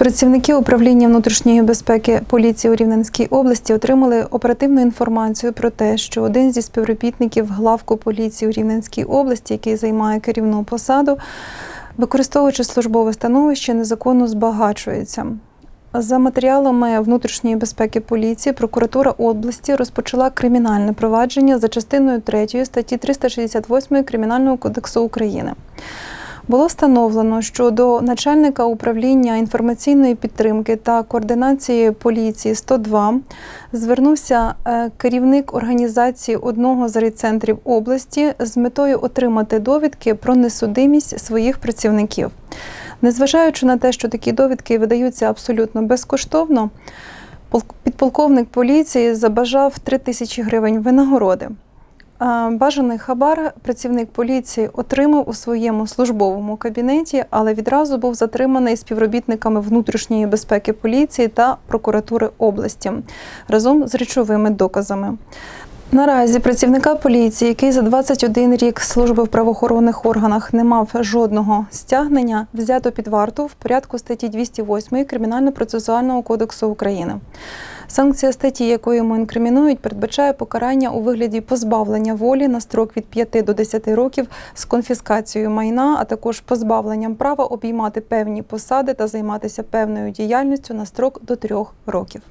Працівники управління внутрішньої безпеки поліції у Рівненській області отримали оперативну інформацію про те, що один зі співробітників главку поліції у Рівненській області, який займає керівну посаду, використовуючи службове становище, незаконно збагачується. За матеріалами внутрішньої безпеки поліції, прокуратура області розпочала кримінальне провадження за частиною 3 статті 368 Кримінального кодексу України. Було встановлено, що до начальника управління інформаційної підтримки та координації поліції 102 звернувся е, керівник організації одного з райцентрів області з метою отримати довідки про несудимість своїх працівників. Незважаючи на те, що такі довідки видаються абсолютно безкоштовно, підполковник поліції забажав 3 тисячі гривень винагороди. Бажаний хабар працівник поліції отримав у своєму службовому кабінеті, але відразу був затриманий співробітниками внутрішньої безпеки поліції та прокуратури області разом з речовими доказами. Наразі працівника поліції, який за 21 рік служби в правоохоронних органах не мав жодного стягнення, взято під варту в порядку статті 208 Кримінально-процесуального кодексу України. Санкція статті, якою йому інкримінують, передбачає покарання у вигляді позбавлення волі на строк від 5 до 10 років з конфіскацією майна, а також позбавленням права обіймати певні посади та займатися певною діяльністю на строк до 3 років.